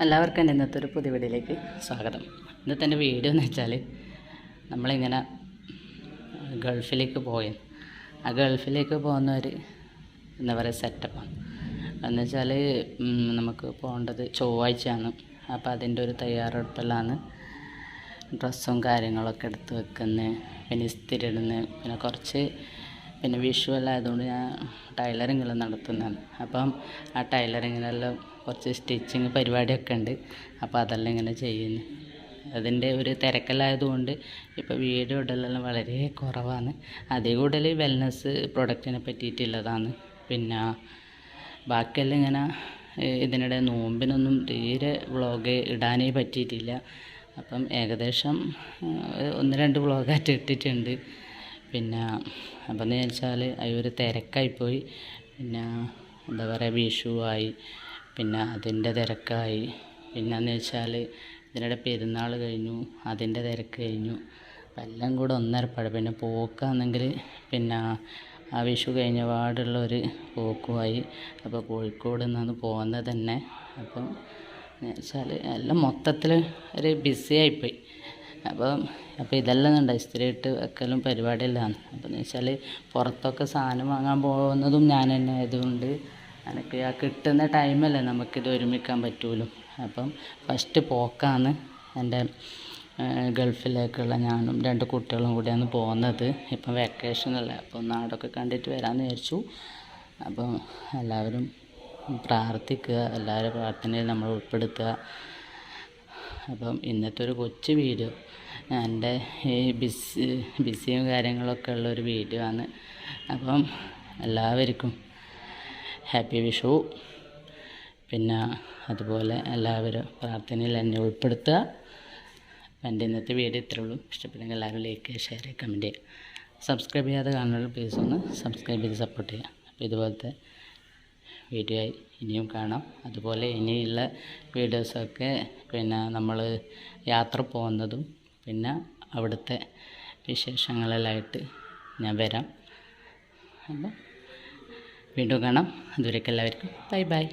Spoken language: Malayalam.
എല്ലാവർക്കും എന്റെ ഇന്നത്തെ ഒരു പുതിയ വീഡിയോയിലേക്ക് സ്വാഗതം. ഇന്നത്തെ എന്റെ വീഡിയോ എന്ന് വെച്ചാൽ നമ്മളിങ്ങനെ ഗൾഫിലേക്ക് പോയി. ആ ഗൾഫിലേക്ക് പോകുന്ന ഒരു എന്താ പറയുക സെറ്റപ്പാണ് എന്ന് വെച്ചാൽ നമുക്ക് പോകേണ്ടത് ചൊവ്വാഴ്ചയാണ്. അപ്പോൾ അതിന്റെ ഒരു തയ്യാറെടുപ്പെല്ലാം ഡ്രസ്സും കാര്യങ്ങളൊക്കെ എടുത്ത് വെക്കുന്നത് പിന്നെ ഇസ്തിരി ഇടുന്നത് പിന്നെ കുറച്ച് പിന്നെ വിഷു എല്ലാം ആയതുകൊണ്ട് ഞാൻ ടൈലറിങ്ങെല്ലാം നടത്തുന്നതാണ്. അപ്പം ആ ടൈലറിങ്ങിനെല്ലാം കുറച്ച് സ്റ്റിച്ചിങ് പരിപാടിയൊക്കെ ഉണ്ട്. അപ്പോൾ അതെല്ലാം ഇങ്ങനെ ചെയ്യുന്നു. അതിന്റെ ഒരു തിരക്കലായതുകൊണ്ട് ഇപ്പോൾ വീട് ഇടലെല്ലാം വളരെ കുറവാണ്. അതിൽ കൂടുതൽ വെൽനസ് പ്രൊഡക്റ്റിനെ പറ്റിയിട്ടുള്ളതാണ്. പിന്നെ ബാക്കിയെല്ലാം ഇങ്ങനെ ഇതിനിടെ നോമ്പിനൊന്നും തീരെ വ്ളോഗ് ഇടാനേ പറ്റിയിട്ടില്ല. അപ്പം ഏകദേശം ഒന്ന് രണ്ട് വ്ളോഗായിട്ട് ഇട്ടിട്ടുണ്ട്. പിന്നെ അപ്പം എന്ന് വെച്ചാൽ ഒരു തിരക്കായിപ്പോയി പിന്നെ എന്താ പറയുക വിഷു ആയി. പിന്നെ അതിന്റെ തിരക്കായി. പിന്നെ എന്ന് വെച്ചാൽ ഇതിനിടെ പെരുന്നാൾ കഴിഞ്ഞു അതിന്റെ തിരക്ക് കഴിഞ്ഞു. എല്ലാം കൂടെ ഒന്നരപ്പാട്. പിന്നെ പോക്കാണെങ്കിൽ പിന്നെ ആ വിഷു കഴിഞ്ഞ പാടുള്ള ഒരു പോക്കുമായി. അപ്പോൾ കോഴിക്കോട് നിന്നാണ് പോകുന്നത് തന്നെ. അപ്പം എന്ന് വെച്ചാൽ എല്ലാം മൊത്തത്തിൽ ഒരു ബിസി ആയിപ്പോയി അപ്പം അപ്പോൾ ഇതെല്ലാം ഉണ്ട് ഇസ്തിരി ഇട്ട് വെക്കലും പരിപാടിയെല്ലാം. അപ്പം എന്ന് വെച്ചാൽ പുറത്തൊക്കെ സാധനം വാങ്ങാൻ പോകുന്നതും ഞാൻ തന്നെ ആയതുകൊണ്ട് എനിക്ക് ആ കിട്ടുന്ന ടൈമല്ലേ നമുക്കിത് ഒരുമിക്കാൻ പറ്റുമല്ലോ അപ്പം ഫസ്റ്റ് പോക്കാണ് എന്റെ ഗൾഫിലേക്കുള്ള ഞാനും രണ്ട് കുട്ടികളും കൂടിയാണ് പോകുന്നത്. ഇപ്പം വെക്കേഷനല്ലേ അപ്പോൾ നാടൊക്കെ കണ്ടിട്ട് വരാമെന്ന് വിചാരിച്ചു. അപ്പം എല്ലാവരും പ്രാർത്ഥിക്കുക എല്ലാവരും പ്രാർത്ഥനയിൽ നമ്മൾ ഉൾപ്പെടുത്തുക. അപ്പം ഇന്നത്തെ ഒരു കൊച്ചു വീഡിയോ എന്റെ ഈ ബിസി ബിസിയും കാര്യങ്ങളൊക്കെ ഉള്ളൊരു വീഡിയോ ആണ് അപ്പം എല്ലാവർക്കും ഹാപ്പി വിഷു. പിന്നെ അതുപോലെ എല്ലാവരും പ്രാർത്ഥനയിൽ എന്നെ ഉൾപ്പെടുത്തുക. എന്റെ ഇന്നത്തെ വീഡിയോ ഇത്രേ ഉള്ളൂ. ഇഷ്ടപ്പെട്ടെങ്കിൽ എല്ലാവരും ലൈക്ക് ഷെയർ ചെയ്യുക കമന്റ് ചെയ്യുക. സബ്സ്ക്രൈബ് ചെയ്യാതെ കാണുന്നവർ പ്ലീസ് ഒന്ന് സബ്സ്ക്രൈബ് ചെയ്ത് സപ്പോർട്ട് ചെയ്യുക. അപ്പോൾ ഇതുപോലത്തെ വീഡിയോ ഇനിയും കാണാം. അതുപോലെ ഇനിയുള്ള വീഡിയോസൊക്കെ പിന്നെ നമ്മൾ യാത്ര പോകുന്നതും പിന്നെ അവിടുത്തെ വിശേഷങ്ങളിലായിട്ട് ഞാൻ വരാം. അപ്പം വീണ്ടും കാണാം. അതുവരേക്കും എല്ലാവർക്കും. Bye bye.